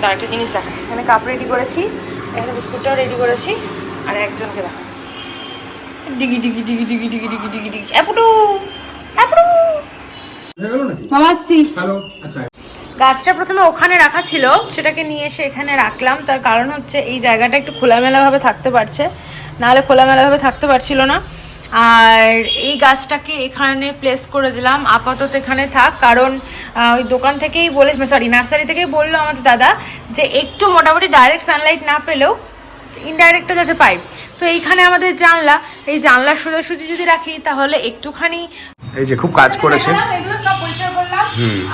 তার একটা জিনিস দেখা এখানে কাপ রেডি করেছি এখানে বিস্কুটটাও রেডি করেছি আর একজনকে দেখা ডিগি ডিগি ডিগি ডিগি ডিগি ডিগি ডিগি ডিগি অ্যাপুটু অ্যাপুটু আসছি। আচ্ছা। গাছটা প্রথমে ওখানে রাখা ছিল সেটাকে নিয়ে এসে এখানে রাখলাম। তার কারণ হচ্ছে এই জায়গাটা একটু খোলামেলাভাবে থাকতে পারছে। নাহলে খোলামেলাভাবে থাকতে পারছিল না। আর এই গাছটাকে এখানে প্লেস করে দিলাম। আপাতত এখানে থাক কারণ ওই দোকান থেকেই বলে সরি নার্সারি থেকেই বলল আমাদের দাদা যে একটু মোটামুটি ডাইরেক্ট সানলাইট না পেলেও ইনডাইরেক্টটা যাতে পাই। তো এইখানে আমাদের জানলা এই জানলার সোজাসুজি যদি রাখি তাহলে একটুখানি এই যে খুব কাজ করেছে। এগুলো সব পরিষ্কার করলাম।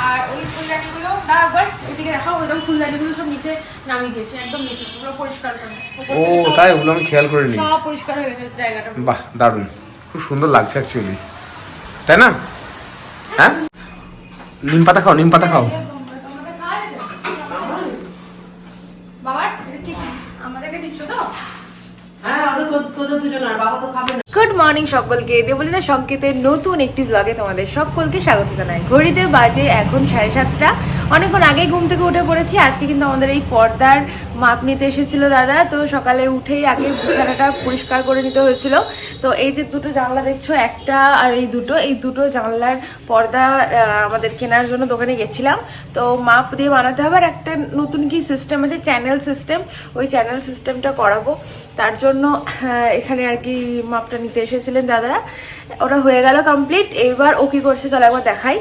আর ওই ফুলদানিগুলো দাও একবার এদিকে দেখাও একদম ফুলদানিগুলো সব নিচে নামিয়ে দিয়েছি একদম নিচে পুরো পরিষ্কার করে। ও তাই ওগুলো আমি খেয়াল করিনি। সব পরিষ্কার হয়ে গেছে জায়গাটা। বাহ দারুণ। খুব সুন্দর লাগছে অ্যাকচুয়ালি তাই না? হ্যাঁ? নিম পাতা খাও নিম পাতা খাও। বাবা আমাদেরকে দিচ্ছ তো? হ্যাঁ গুড মর্নিং সকলকে। দেবলিনা সংকেতের নতুন একটি ব্লগে তোমাদের সকলকে স্বাগত জানাই। ঘড়িতে বাজে এখন সাড়ে সাতটা। অনেকক্ষণ আগে ঘুম থেকে উঠে পড়েছি। আজকে কিন্তু আমাদের এই পর্দার মাপ নিতে এসেছিল দাদা। তো সকালে উঠেই আগে বিছানাটা পরিষ্কার করে নিতে হয়েছিল। তো এই যে দুটো জানলা দেখছ, একটা আর এই দুটো এই দুটো জানলার পর্দা আমাদের কেনার জন্য দোকানে গেছিলাম। তো মাপ দিয়ে বানাতে হবে আর একটা নতুন কি সিস্টেম আছে? চ্যানেল সিস্টেম ওই চ্যানেল সিস্টেমটা করাবো। তার জন্য এখানে আর কি মাপটা নিতে এসেছিলেন দাদারা। ওটা হয়ে গেল কমপ্লিট এইবার ও কি করছে চলো একবার দেখাই।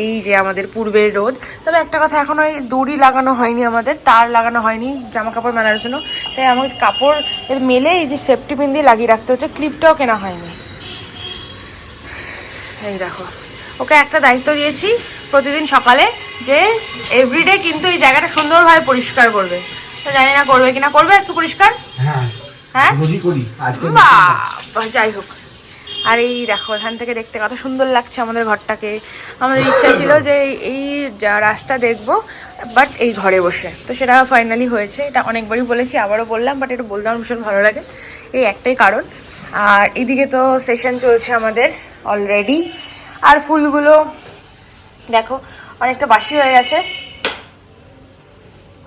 এই যে আমাদের পূর্বের রোদ। তবে একটা কথা, এখন ওই দড়ি লাগানো হয়নি আমাদের, তার লাগানো হয়নি জামা কাপড় মেলার জন্য। তাই আমাকে কাপড় মেলে এই যে সেফটি পিন দিয়ে লাগিয়ে রাখতে হচ্ছে ক্লিপটাও কেনা হয়নি। এই দেখো, ওকে একটা দায়িত্ব দিয়েছি প্রতিদিন সকালে যে এভরিডে কিন্তু এই জায়গাটা সুন্দরভাবে পরিষ্কার করবে। তো জানি না করবে কিনা, করবে আজকে পরিষ্কার? হ্যাঁ। হ্যাঁ? বাহ যাই হোক। আর এই দেখো এখান থেকে দেখতে কত সুন্দর লাগছে আমাদের ঘরটাকে। আমাদের ইচ্ছা ছিল যে এই রাস্তা দেখব বাট এই ঘরে বসে। তো সেটা ফাইনালি হয়েছে এটা অনেকবারই বলেছি আবারও বললাম বাট এটা বলতে আমার ভীষণ ভালো লাগে। এই একটাই কারণ। আর এদিকে তো সেশন চলছে আমাদের অলরেডি আর ফুলগুলো দেখো অনেকটা বাসি হয়ে গেছে।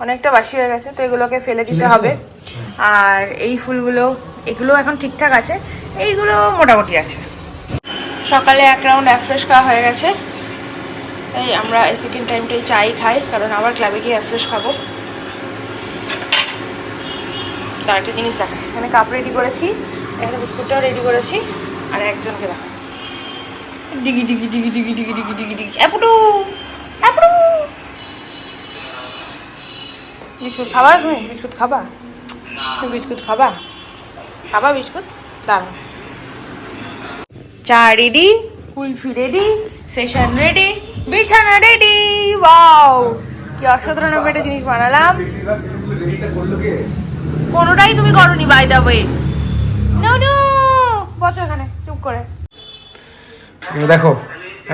অনেকটা বাসি হয়ে গেছে তো এগুলোকে ফেলে দিতে হবে আর এই ফুলগুলো এগুলো এখন ঠিকঠাক আছে এইগুলো মোটামুটি আছে সকালে এক রাউন্ড অ্যাফ্রেশ খাওয়া হয়ে গেছে তাই আমরা এই সেকেন্ড টাইমটাই চাই খাই কারণ আবার ক্লাবে গিয়ে অ্যাফ্রেশ খাব তার একটা জিনিস দেখা এখানে কাপ রেডি করেছি এখানে বিস্কুটটাও রেডি করেছি আর একজনকে দেখা ডিগি ডিগি ডিগি ডিগি ডিগি ডিগি ডিগি ডিগি অ্যাপুটু অ্যাপুটু বিস্কুট খাবা তুমি? বিস্কুট খাবা? তুমি বিস্কুট খাবা? খাবা বিস্কুট? দাঁড়াও। চা ready kulfi ready session ready বিছানা রেডি ওয়াও কি অসাধারণ আমি একটা জিনিস বানালাম। কোনোটাই তুমি করনি by the way no no বসো এখানে, চুপ করে। দেখো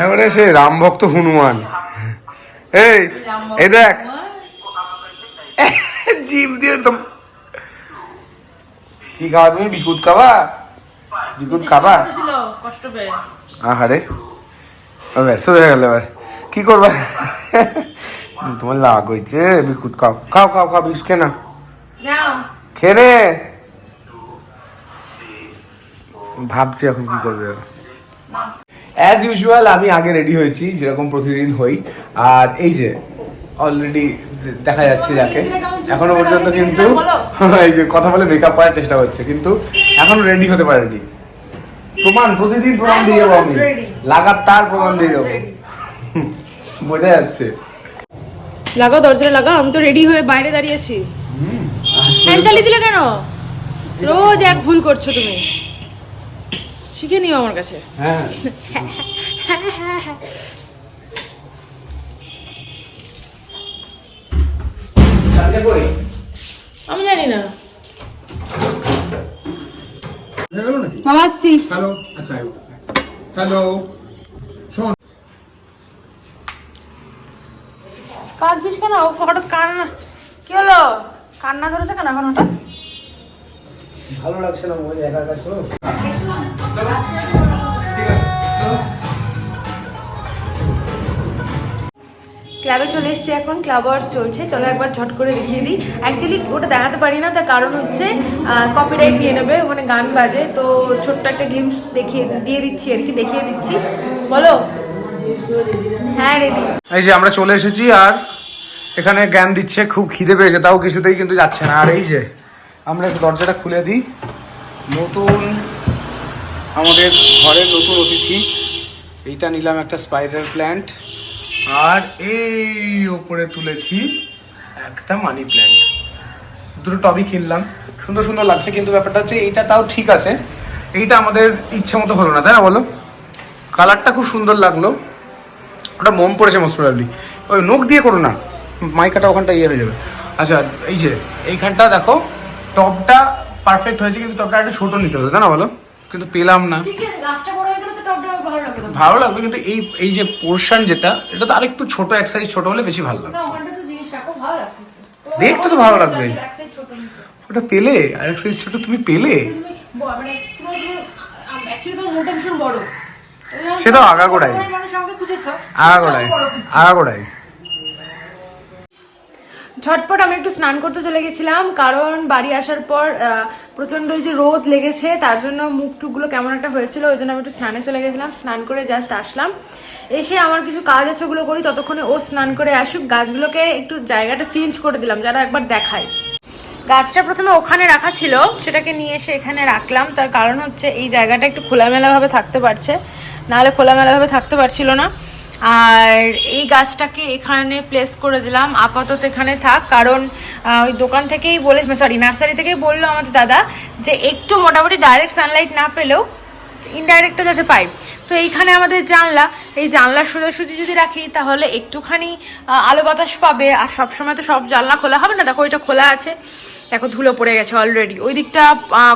এবারে সে রাম ভক্ত হনুমান। এই এই দেখ জিভ দিয়ে একদম কি খাওয়া তুমি বিকুট খাবা বিকুট খাবা কষ্ট পেয়ে আহারে ব্যস্ত হয়ে গেল এবার কি করবা তোমার লাগ হয়েছে বিকুট খাও খাও খাও খাও বিস্কে না নাও খেয়ে ভাবছি এখন কি করবে? অ্যাজ ইউজুয়াল আমি আগে রেডি হয়েছি যেরকম প্রতিদিন হই। আর এই যে অলরেডি দেখা যাচ্ছে যাকে। এখনও পর্যন্ত কিন্তু এই যে কথা বলে মেকআপ করার চেষ্টা করছে কিন্তু এখনও রেডি হতে পারেনি। প্রমাণ প্রতিদিন প্রমাণ দিয়ে যাব আমি। লাগাতার প্রমাণ দিয়ে যাব বোঝা যাচ্ছে। লাগাও দরজাটা লাগাও আমি তো রেডি হয়ে বাইরে দাঁড়িয়েছি। ফ্যান চালিয়ে দিলে কেন? রোজ এক ভুল করছ তুমি। শিখে নিও আমার কাছে। হ্যাঁ। আমি জানি না। হয়ে গেল নাকি? বাবা আসছি। হ্যালো আচ্ছা হ্যালো শোন। কাঁদছিস কেন? ও হঠাৎ কান্না কি হলো? কান্না ধরেছে কেন এখন হঠাৎ ভালো লাগছে না ওই একা একা তো ক্লাবে চলে এসেছি এখন ক্লাব আওয়ার্স চলছে। চলো একবার ঝট করে দেখিয়ে দিই। অ্যাকচুয়ালি ওটা দেখাতে পারি না, তার কারণ হচ্ছে কপিরাইট নিয়ে নেবে, ওখানে গান বাজে, তো ছোট্ট একটা গ্লিমস দেখিয়ে, দিয়ে দিচ্ছি আর কি, দেখিয়ে দিচ্ছি। বলো? হ্যাঁ রেডি এই যে আমরা চলে এসেছি, আর এখানে জ্ঞান দিচ্ছে, খুব খিদে পেয়েছে, তাও কিছুতেই কিন্তু যাচ্ছে না। আর এই যে, আমরা দরজাটা খুলে দিই। নতুন, আমাদের ঘরের নতুন অতিথি। এইটা নিলাম একটা স্পাইডার প্ল্যান্ট আর এই ওপরে তুলেছি একটা মানি প্ল্যান্ট দুটো টবই কিনলাম। সুন্দর সুন্দর লাগছে কিন্তু ব্যাপারটা হচ্ছে এইটা তাও ঠিক আছে। এইটা আমাদের ইচ্ছে মতো হলো না, তাই না বলো? কালারটা খুব সুন্দর লাগল। ওটা মোম পড়েছে মোস্ট প্রবাবলি ওই নখ দিয়ে করো না। মাইকাটা ওখানটা ইয়ে হয়ে যাবে। আচ্ছা এই যে, এইখানটা দেখো টপটা পারফেক্ট হয়েছে, কিন্তু টপটা একটু ছোট নিতে হতো, তাই না বলো? কিন্তু পেলাম না। ভালো লাগবে ভালো লাগবে কিন্তু এই এই যে পোর্শন যেটা এটা তো আরেকটু ছোট এক সাইজ ছোট হলে বেশি ভালো লাগবে দেখতে তো ভালো লাগবে। ওটা পেলে? আর এক সাইজ ছোট তুমি পেলে? মানে সে তো আগাগোড়াই। আগাগোড়াই আমাকে ঝটপট আমি একটু স্নান করতে চলে গেছিলাম, কারণ বাড়ি আসার পর প্রচণ্ড ওই যে রোদ লেগেছে, তার জন্য মুখ টুকগুলো কেমন একটা হয়েছিল, ওই জন্য আমি একটু স্নানে চলে গেছিলাম, স্নান করে জাস্ট আসলাম। এসে আমার কিছু কাজ আছে ওগুলো করি, ততক্ষণে ও স্নান করে আসুক, গাছগুলোকে একটু জায়গাটা চেঞ্জ করে দিলাম, যারা একবার দেখায়। গাছটা প্রথমে ওখানে রাখা ছিল, সেটাকে নিয়ে এসে এখানে রাখলাম, তার কারণ হচ্ছে এই জায়গাটা একটু খোলামেলাভাবে থাকতে পারছে। নাহলে খোলামেলাভাবে থাকতে পারছিল না। আর এই গাছটাকে এখানে প্লেস করে দিলাম। আপাতত এখানে থাক, কারণ ওই দোকান থেকেই বলে সরি নার্সারি থেকেই বলল আমাদের দাদা যে একটু মোটামুটি ডাইরেক্ট সানলাইট না পেলেও ইনডাইরেক্টটা যাতে পাই। তো এইখানে আমাদের জানলা, এই জানলার সোজাসুজি যদি রাখি, তাহলে একটুখানি আলো বাতাস পাবে। আর সবসময় তো সব জানলা খোলা হবে না? দেখো ওইটা খোলা আছে। দেখো ধুলো পড়ে গেছে অলরেডি ওই দিকটা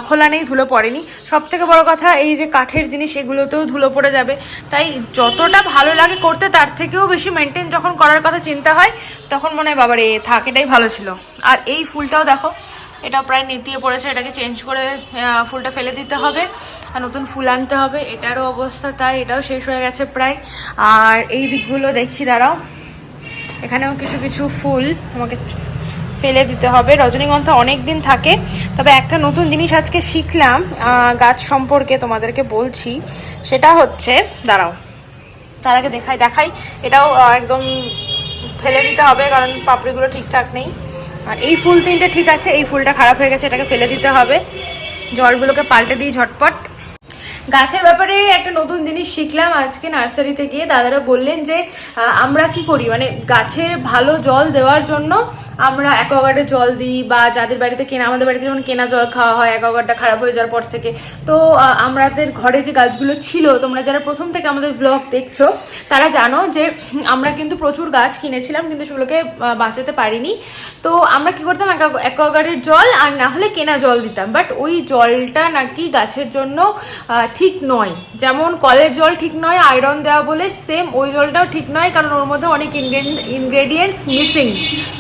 খোলা নেই, ধুলো পড়েনি। সব থেকে বড় কথা, এই যে কাঠের জিনিস, এগুলোতেও ধুলো পড়ে যাবে। তাই যতটা ভালো লাগে করতে, তার থেকেও বেশি মেনটেন যখন করার কথা চিন্তা হয়, তখন মনে হয়, বাবারে, থাক, এটাই ভালো ছিল। আর এই ফুলটাও দেখো, এটা প্রায় নেতিয়ে পড়েছে, এটাকে চেঞ্জ করে ফুলটা ফেলে দিতে হবে, আর নতুন ফুল আনতে হবে। এটারও অবস্থা তাই, এটাও শেষ হয়ে গেছে প্রায়। আর এই দিকগুলো দেখি, দাঁড়াও। এখানেও কিছু কিছু ফুল, আমাকে ফেলে দিতে হবে। রজনীগন্ধা অনেক দিন থাকে। তবে একটা নতুন জিনিস আজকে শিখলাম গাছ সম্পর্কে তোমাদেরকে বলছি। সেটা হচ্ছে, দাঁড়াও। তার আগে দেখাই দেখাই। এটাও একদম ফেলে দিতে হবে, কারণ পাপড়িগুলো ঠিকঠাক নেই। আর এই ফুল তিনটে ঠিক আছে, এই ফুলটা খারাপ হয়ে গেছে, এটাকে ফেলে দিতে হবে। জলগুলোকে পাল্টে দিই ঝটপট। গাছের ব্যাপারে একটা নতুন জিনিস শিখলাম আজকে নার্সারিতে গিয়ে। দাদারা বললেন যে আমরা কি করি? মানে গাছে ভালো জল দেওয়ার জন্য আমরা অ্যাকোয়াগার্ডে জল দিই বা যাদের বাড়িতে কেনা, আমাদের বাড়িতে যেমন কেনা জল খাওয়া হয় অ্যাকোয়াগার্ডটা খারাপ হয়ে যাওয়ার পর থেকে। তো আমাদের ঘরে যে গাছগুলো ছিল, তোমরা যারা প্রথম থেকে আমাদের ব্লগ দেখছ, তারা জানো যে, আমরা কিন্তু প্রচুর গাছ কিনেছিলাম, কিন্তু সেগুলোকে বাঁচাতে পারিনি। তো, আমরা কি করতাম অ্যাকোয়াগার্ডের জল আর না হলে কেনা জল দিতাম। বাট ওই জলটা নাকি গাছের জন্য ঠিক নয়। যেমন কলের জল ঠিক নয়, আয়রন দেওয়া বলে সেম ওই জলটাও ঠিক নয়, কারণ ওর মধ্যে অনেক ইনগ্রেডিয়েন্টস মিসিং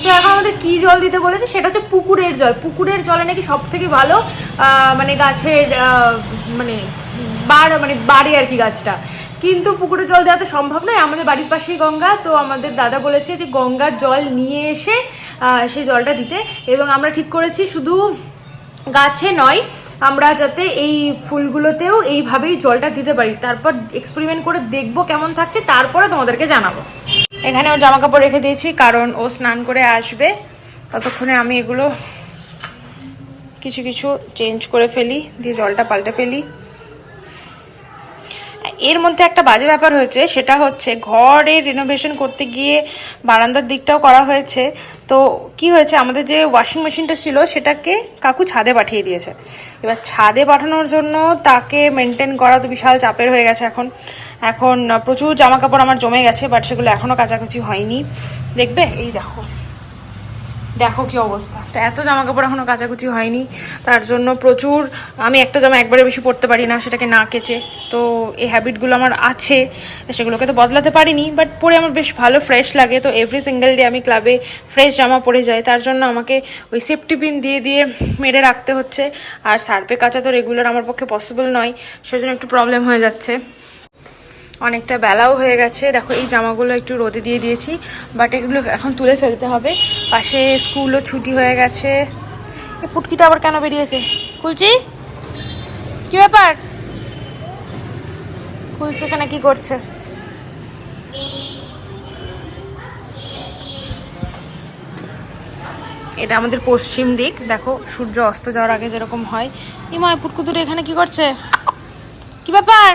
তো এখন আমাদের কি জল দিতে বলেছে সেটা হচ্ছে পুকুরের জল। পুকুরের জলে নাকি সব থেকে ভালো মানে গাছের মানে বার মানে বাড়ে আর কি গাছটা। কিন্তু পুকুরের জল দেওয়া তো সম্ভব নয়। আমাদের বাড়ির পাশেই গঙ্গা, তো আমাদের দাদা বলেছে যে গঙ্গার জল নিয়ে এসে সেই জলটা দিতে। এবং আমরা ঠিক করেছি, শুধু গাছে নয়, আমরা যাতে এই ফুলগুলোতেও এইভাবেই জলটা দিতে পারি। তারপর এক্সপেরিমেন্ট করে দেখব কেমন থাকছে, তারপরে তোমাদেরকে জানাব। এখানে ও জামা কাপড় রেখে দিয়েছি, কারণ ও স্নান করে আসবে। ততক্ষণে আমি এগুলো কিছু কিছু চেঞ্জ করে ফেলি, দিয়ে জলটা পাল্টে ফেলি। এর মধ্যে একটা বাজে ব্যাপার হয়েছে, সেটা হচ্ছে ঘরে রিনোভেশন করতে গিয়ে বারান্দার দিকটাও করা হয়েছে। তো কি হয়েছে, আমাদের যে ওয়াশিং মেশিনটা ছিল, সেটাকে কাকু ছাদে পাঠিয়ে দিয়েছে। এবার ছাদে পাঠানোর জন্য তাকে মেনটেন করা তো বিশাল চাপের হয়ে গেছে এখন। এখন প্রচুর জামা কাপড় আমার জমে গেছে বাট সেগুলো এখনও কাছাকাছি হয়নি। দেখবে? এই দেখো। দেখো কি অবস্থা। তো এত জামা কাপড় এখনও কাচাকুচি হয়নি, তার জন্য প্রচুর, আমি একটা জামা একবারে বেশি পরতে পারি না, সেটাকে না কেচে। তো এই হ্যাবিটগুলো আমার আছে, সেগুলোকে তো বদলাতে পারিনি বাট পরে আমার বেশ ভালো ফ্রেশ লাগে। তো এভরি সিঙ্গেল ডে আমি ক্লাবে ফ্রেশ জামা পরে যাই, তার জন্য আমাকে ওই সেফটি পিন দিয়ে দিয়ে মেরে রাখতে হচ্ছে। আর সার্পে কাচা তো রেগুলার আমার পক্ষে পসিবল নয়, সেজন্য একটু প্রবলেম হয়ে যাচ্ছে। অনেকটা বেলাও হয়ে গেছে। দেখো, এই জামাগুলো একটু রোদে দিয়ে দিয়েছি বাট এগুলো এখন তুলে ফেলতে হবে। পাশে স্কুলও ছুটি হয়ে গেছে। এই পুটকিটা আবার কেন বেরিয়েছে? কুলচি? কি ব্যাপার? কুলচি এখানে কি করছে? এটা আমাদের পশ্চিম দিক। দেখো, সূর্য অস্ত যাওয়ার আগে যেরকম হয়। ইমা পুটকুতুরে এখানে কি করছে? কি ব্যাপার?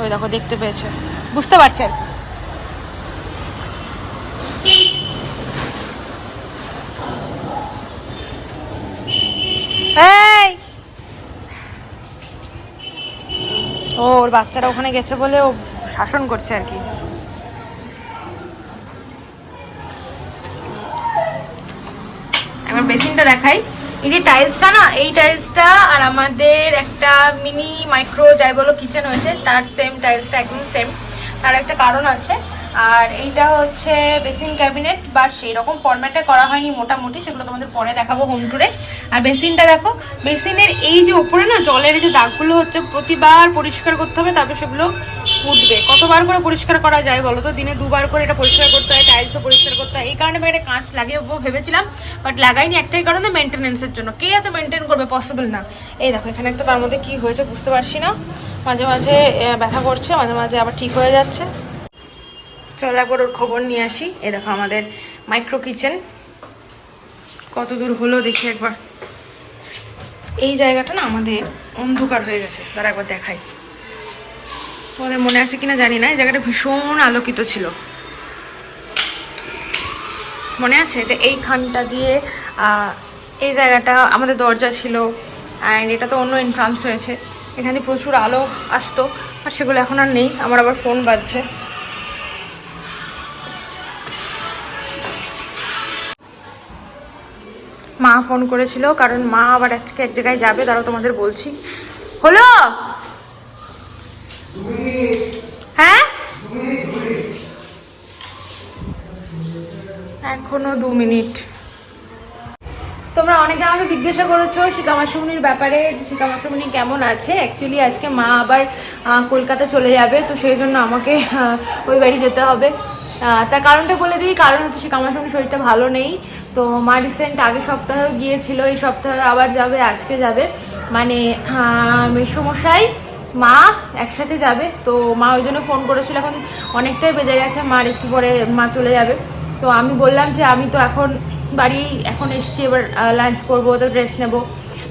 ওই দেখো, দেখতে পেয়েছে। বুঝতে পারছেন? ওর বাচ্চারা ওখানে গেছে বলে ও শাসন করছে আর কি। বেসিনটা দেখাই। এই যে টাইলসটা না, এই টাইলসটা আর আমাদের একটা মিনি মাইক্রো, যাই বলো কিচেন হয়েছে, তার সেম টাইলসটা একদম সেম তার একটা কারণ আছে আর এইটা হচ্ছে বেসিন ক্যাবিনেট, বাট সেই রকম ফরম্যাটে করা হয়নি মোটামুটি, সেগুলো তোমাদের পরে দেখাবো হোম টুরে আর বেসিনটা দেখো, বেসিনের এই যে উপরে না, জলের যে দাগগুলো হচ্ছে, প্রতিবার পরিষ্কার করতে হবে, তারপর সেগুলো উঠবে। কতবার করে পরিষ্কার করা যায় বলো তো? দিনে দুবার করে এটা পরিষ্কার করতে হয় টাইলসও পরিষ্কার করতে হয়। এই কারণে আমি একটা কাঁচ লাগিয়ে ভেবেছিলাম বাট লাগাইনি একটাই কারণে মেনটেনেন্সের জন্য। কে এত মেনটেন করবে? পসিবল না। এই দেখো, এখানে একটা তার মধ্যে কি হয়েছে বুঝতে পারছি না। মাঝে মাঝে ব্যথা করছে, মাঝে মাঝে আবার ঠিক হয়ে যাচ্ছে। চলো একবার ওর খবর নিয়ে আসি। এ দেখো আমাদের মাইক্রো কিচেন কত দূর হলো দেখি একবার। এই জায়গাটা না আমাদের অন্ধকার হয়ে গেছে। তারা একবার দেখাই। তোমাদের মনে আছে কিনা জানি না, এই জায়গাটা ভীষণ আলোকিত ছিল। মনে আছে যে এইখানটা দিয়ে এই জায়গাটা আমাদের দরজা ছিল। অ্যান্ড এটা তো অন্য এন্ট্রান্স হয়েছে। এখানে প্রচুর আলো আসতো, আর সেগুলো এখন আর নেই। আমার আবার ফোন বাজছে। মা ফোন করেছিল, কারণ মা আবার আজকে এক জায়গায় যাবে তারা তোমাদের বলছি। হলো? হ্যাঁ? এখনও দু মিনিট। তোমরা অনেকে আমাকে জিজ্ঞাসা করেছ শিকামাশুমনির ব্যাপারে শিকামাশুমনি কেমন আছে? অ্যাকচুয়ালি আজকে মা আবার কলকাতা চলে যাবে, তো সেই জন্য আমাকে ওই বাড়ি যেতে হবে। তার কারণটা বলে দিই, কারণ হচ্ছে শিকামাশুমনির শরীরটা ভালো নেই। তো মা রিসেন্ট আগের সপ্তাহেও গিয়েছিল, এই সপ্তাহে আবার যাবে, আজকে যাবে। মানে মেসোমশাই, মা একসাথে যাবে, তো মা ওই জন্য ফোন করেছিল। এখন অনেকটাই বেজে গেছে, মার একটু পরে মা চলে যাবে। তো আমি বললাম যে, আমি তো এখন বাড়ি, এখন এসছি, এবার লাঞ্চ করব তো ড্রেস নেব।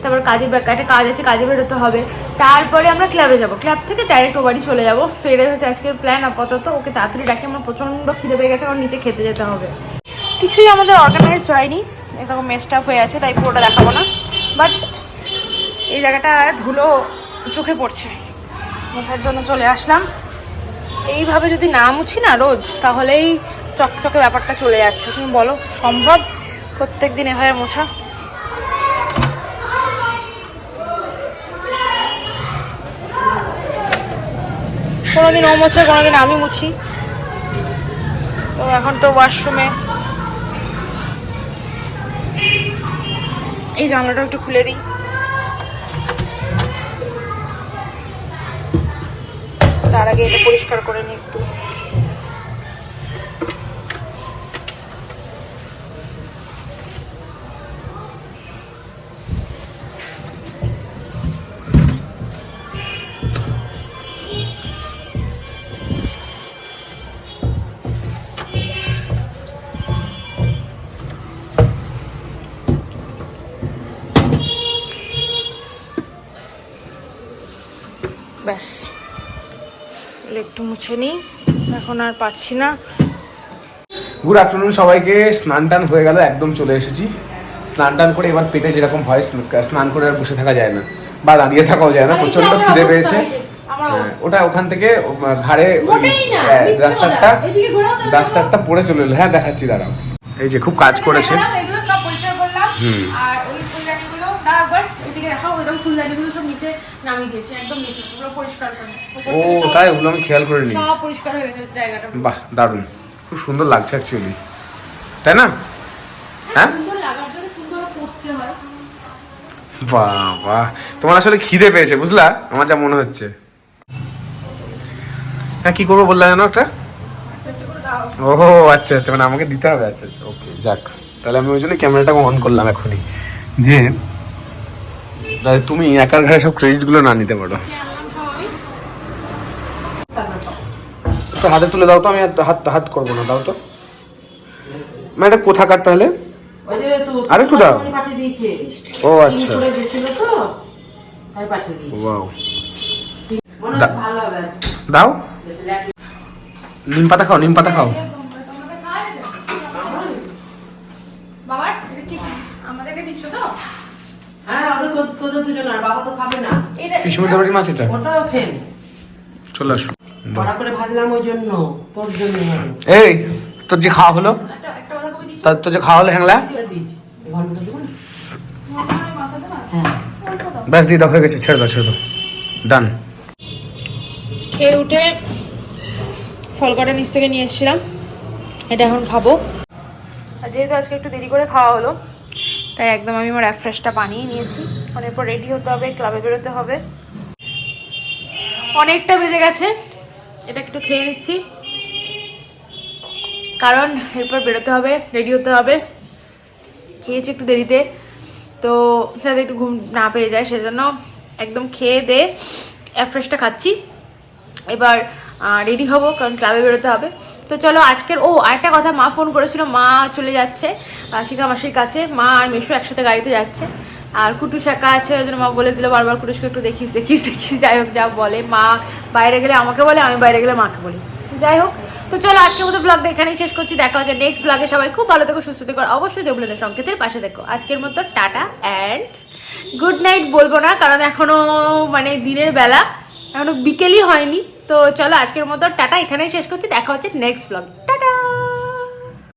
তারপর কাজে একটা কাজ আছে, কাজে বেরোতে হবে। তারপরে আমরা ক্লাবে যাব। ক্লাব থেকে ডাইরেক্ট ও বাড়ি চলে যাব। তো এটাই হচ্ছে আজকের প্ল্যান আপাতত। ওকে তাড়াতাড়ি ডাকে আমার প্রচণ্ড খিদে পেয়ে গেছে আমার নিচে খেতে যেতে হবে। কিছুই আমাদের অর্গানাইজড হয়নি। এরকম মেস্টাপ হয়ে আছে, তাই পুরোটা দেখাবো না। বাট এই জায়গাটা ধুলো চোখে পড়ছে। মোছার জন্য চলে আসলাম। এইভাবে যদি না মুছি না রোজ, তাহলেই চকচকে ব্যাপারটা চলে যাচ্ছে। তুমি বলো, সম্ভব? প্রত্যেক দিন এভাবে মোছা? কোনোদিন ও মোছে, কোনোদিন আমি মুছি। তো এখন তো ওয়াশরুমে এই জানলাটা একটু খুলে দিই। তার আগে এটা পরিষ্কার করে নিই একটু। মুছে নিই এখন আর পারছি না। গুড আফটারনুন সবাইকে। স্নান টান হয়ে গেল একদম চলে এসেছি। স্নান টান করে এবার পেটে যেরকম হয় স্নান করে আর বসে থাকা যায় না। বা দাঁড়িয়ে থাকাও যায় না প্রচণ্ড খিদে পেয়েছে। হ্যাঁ, ওটা ওখান থেকে ঘাড়ে ওই ডাস্টারটা ডাস্টারটা পড়ে চলে এলো। হ্যাঁ দেখাচ্ছি দাঁড়াও। এই যে খুব কাজ করেছে। হুম। আর ওই ফুলদানিগুলো একবার এদিকে রাখা একদম ফুলদানিগুলো সব নামিয়ে দিয়েছি একদম নিচে পুরো পরিষ্কার করে ও তাই ওগুলো আমি খেয়াল করে নিই সব পরিষ্কার হয়ে গেছে জায়গাটা বাহ দারুণ। খুব সুন্দর লাগছে অ্যাকচুয়ালি তাই না? হ্যাঁ হয়? তোমার আসলে খিদে পেয়েছে বুঝলা? আমার যা মনে হচ্ছে। হ্যাঁ কি করব বললাম জানো একটা? ও আচ্ছা আচ্ছা মানে আমাকে দিতে হবে আচ্ছা আচ্ছা ওকে যাক। তাহলে আমি ওই জন্য ক্যামেরাটা অন করলাম এখনই। যে তাহলে তুমি একার ঘরে সব ক্রেডিটগুলো না নিতে পারো। তো হাতে তুলে দাও তো আমি আর হাত হাত করব না দাও তো। মানে এটা কোথাকার তাহলে? তো- আরেকটু দাও। ও আচ্ছা। দাও। নিম পাতা খাও নিম পাতা খাও। তো- তোদের আর বাবা তো খাবে না। এটা পিসমুদের বাড়ি মাছ এটা? ওটাও খেন। চলে আসো। কড়া করে ভাজলাম ওই জন্য তোর জন্য। এই তোর যে খাওয়া হলো? তোর তোর যে খাওয়া হলো হ্যাংলা? হ্যাঁ। দাও ব্যাস দিদা হয়ে গেছে ছেড়ে দাও ছেড়ে দাও। ডান খেয়ে উঠে ফলকাটা নিচ থেকে নিয়ে এসেছিলাম। এটা এখন খাব। আর যেহেতু আজকে একটু দেরি করে খাওয়া হলো তাই একদম আমি আমার অ্যাফ্রেশটা বানিয়ে নিয়েছি। অনেক পর রেডি হতে হবে ক্লাবে বেরোতে হবে। অনেকটা বেজে গেছে। এটা একটু খেয়ে নিচ্ছি। কারণ এরপর বেরোতে হবে রেডি হতে হবে। খেয়েছি একটু দেরিতে। তো যাতে একটু ঘুম না পেয়ে যায়, সেজন্য একদম খেয়ে দে অ্যাফ্রেশটা খাচ্ছি। এবার রেডি হব, কারণ ক্লাবে বেরোতে হবে। তো চলো আজকের, ও আরেকটা কথা, মা ফোন করেছিল, মা চলে যাচ্ছে শিখা মাসির কাছে। মা আর মেশো একসাথে গাড়িতে যাচ্ছে। আর কুটু শাখা আছে, ওই জন্য মা বলে দিল বারবার, কুটুসকে একটু দেখিস দেখিস দেখিস, যাই হোক, যা বলে, মা বাইরে গেলে আমাকে বলে, আমি বাইরে গেলে মাকে বলি। যাই হোক, তো চলো আজকের মতো ব্লগটা এখানেই শেষ করছি, দেখা হচ্ছে নেক্সট ব্লগে সবাই খুব ভালো থেকো, সুস্থ থেকো অবশ্যই দেবলেনের সংকেতের পাশে দেখো আজকের মতো টাটা অ্যান্ড গুড নাইট বলব না, কারণ এখনও মানে দিনের বেলা। এখনও বিকেলই হয়নি, তো চলো আজকের মতো টাটা, এখানেই শেষ করছি, দেখা হচ্ছে নেক্সট ব্লগ